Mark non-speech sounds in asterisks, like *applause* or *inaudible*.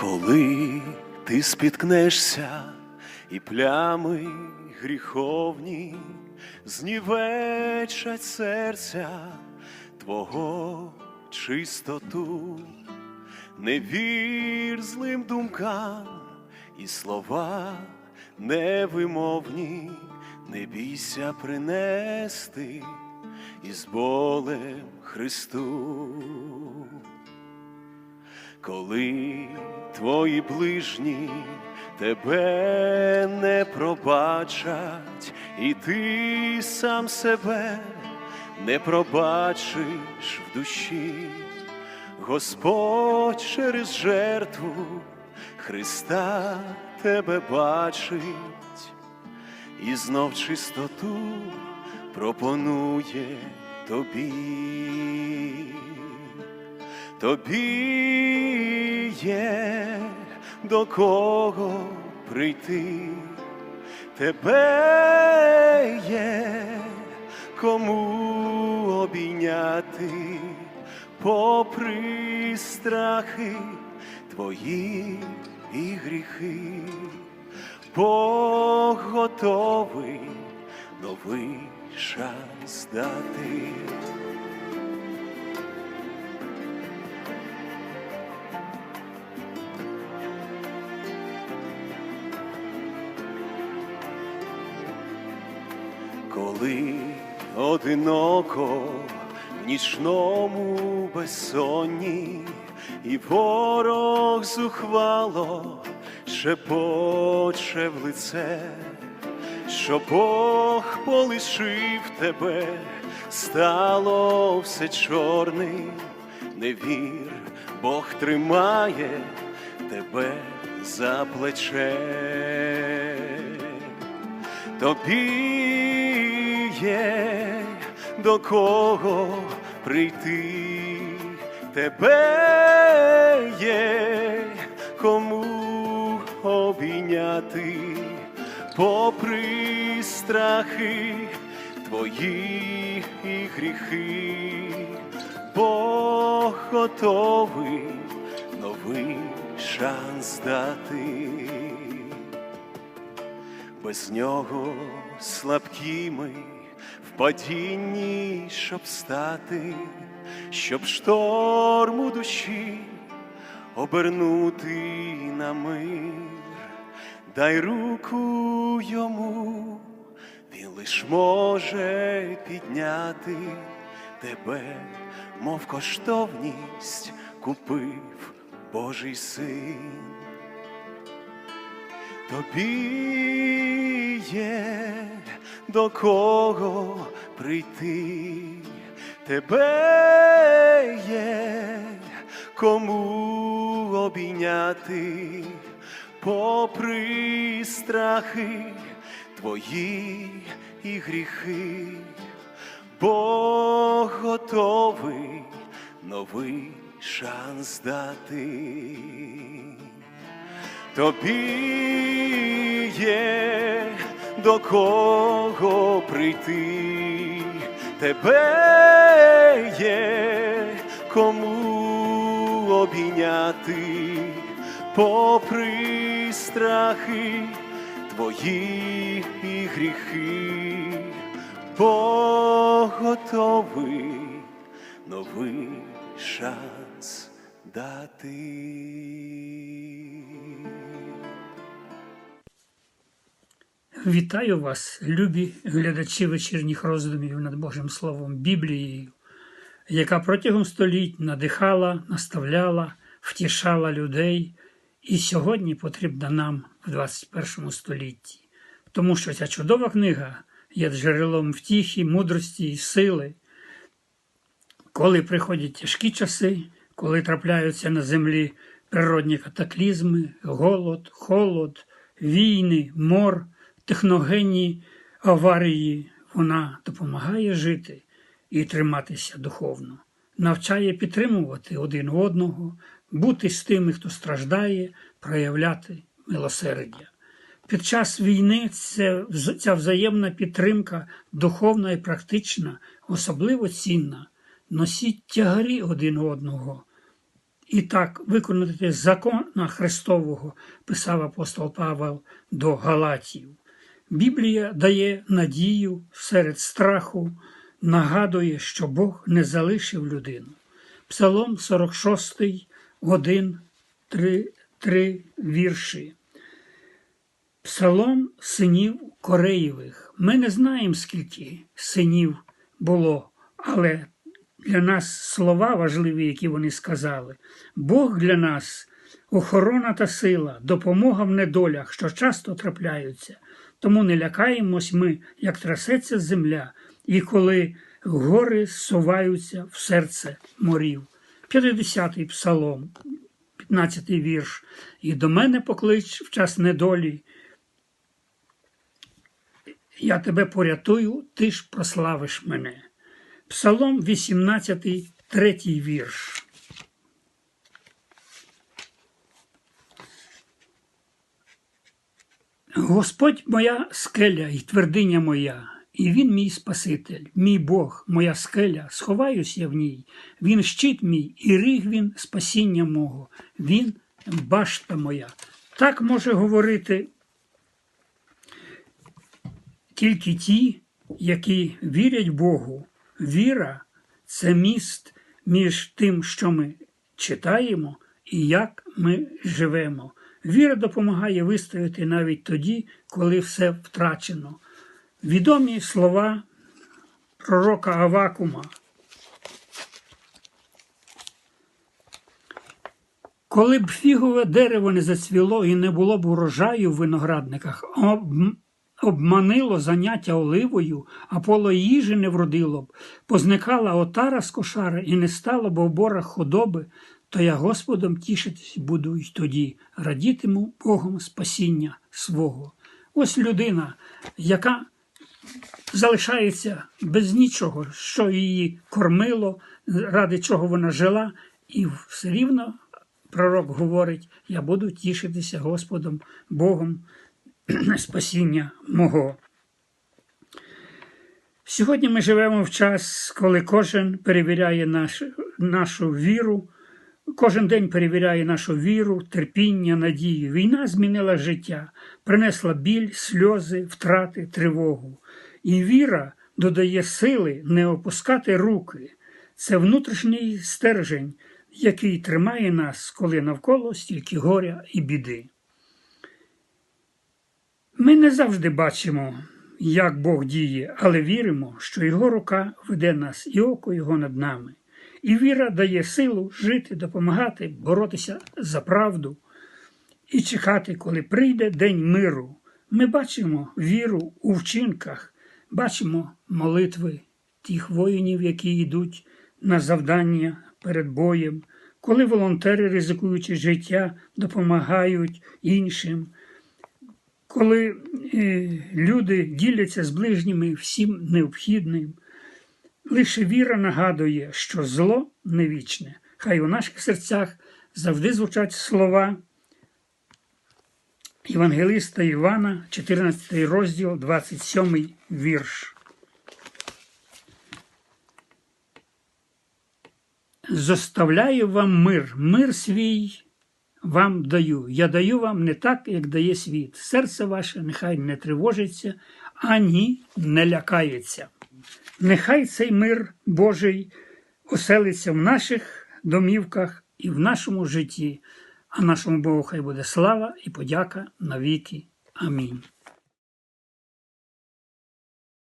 Коли ти спіткнешся і плями гріховні знівечать серця Твого чистоту, не вір злим думкам і слова невимовні, не бійся принести із болем Христу. Коли твої ближні тебе не пробачать, і ти сам себе не пробачиш в душі, Господь через жертву Христа тебе бачить і знов чистоту пропонує тобі тобі є до кого прийти, тебе є кому обійняти, попри страхи твої і гріхи, Бог готовий новий шанс дати. Одиноко в нічному безсонні, і ворог зухвало шепоче в лице, що Бог полишив тебе, стало все чорним, не вір, Бог тримає тебе за плече. Тобі є до кого прийти, тебе є кому обійняти, попри страхи твої і гріхи, Бог готовий новий шанс дати. Без нього слабкі ми в падінні, щоб стати, щоб шторм у душі обернути на мир, дай руку йому, він лиш може підняти тебе, мов коштовність купив Божий син. Тобі до кого прийти, тебе є кому обійняти, попри страхи твої і гріхи, Бог готовий новий шанс дати. Тобі є до кого прийти, тебе є кому обійняти, попри страхи твої і гріхи, Бог готовий новий шанс дати. Вітаю вас, любі глядачі вечірніх роздумів над Божим Словом Біблією, яка протягом століть надихала, наставляла, втішала людей і сьогодні потрібна нам в 21 столітті, тому що ця чудова книга є джерелом втіхи, мудрості і сили. Коли приходять тяжкі часи, коли трапляються на землі природні катаклізми, голод, холод, війни, мор, техногенні аварії, вона допомагає жити і триматися духовно, навчає підтримувати один одного, бути з тими, хто страждає, проявляти милосердя. Під час війни це, ця взаємна підтримка духовна і практична, особливо цінна. Носіть тягарі один одного і так виконати закона Христового, писав апостол Павел до Галатів. Біблія дає надію серед страху, нагадує, що Бог не залишив людину. Псалом 46, 1, 3, 3 вірші. Псалом синів Кореєвих. Ми не знаємо, скільки синів було, але для нас слова важливі, які вони сказали. Бог для нас охорона та сила, допомога в недолях, що часто трапляються. Тому не лякаємось ми, як трасеться земля, і коли гори суваються в серце морів. 50-й псалом, 15-й вірш. І до мене поклич в час недолі. Я тебе порятую, ти ж прославиш мене. Псалом 18, третій вірш. Господь моя скеля і твердиня моя, і він мій Спаситель, мій Бог, моя скеля, сховаюсь я в ній. Він щит мій, і ріг він спасіння мого, він башта моя. Так може говорити тільки ті, які вірять Богу. Віра це міст між тим, що ми читаємо, і як ми живемо. Віра допомагає вистояти навіть тоді, коли все втрачено. Відомі слова пророка Авакума. Коли б фігове дерево не зацвіло і не було б урожаю в виноградниках, об- обманило заняття оливою, а поло їжі не вродило б, позникала отара з кошари і не стало б в борах худоби, то я Господом тішитись буду й тоді, радітиму Богом спасіння свого. Ось людина, яка залишається без нічого, що її кормило, ради чого вона жила, і все рівно пророк говорить: я буду тішитися Господом Богом *clears throat* спасіння мого. Сьогодні ми живемо в час, коли кожен перевіряє наш, нашу віру, кожен день перевіряє нашу віру, терпіння, надію. Війна змінила життя, принесла біль, сльози, втрати, тривогу. І віра додає сили не опускати руки. Це внутрішній стержень, який тримає нас, коли навколо стільки горя і біди. Ми не завжди бачимо, як Бог діє, але віримо, що Його рука веде нас і око Його над нами. І віра дає силу жити, допомагати, боротися за правду і чекати, коли прийде день миру. Ми бачимо віру у вчинках, бачимо молитви тих воїнів, які йдуть на завдання перед боєм, коли волонтери, ризикуючи життя, допомагають іншим коли е, люди діляться з ближніми всім необхідним, лише віра нагадує, що зло не вічне. Хай у наших серцях завжди звучать слова Євангелиста Івана, 14 розділ, 27 вірш. Зоставляю вам мир, мир свій вам даю. Я даю вам не так, як дає світ. Серце ваше нехай не тривожиться, ані не лякається. Нехай цей мир Божий оселиться в наших домівках і в нашому житті, а нашому Богу хай буде слава і подяка навіки. Амінь.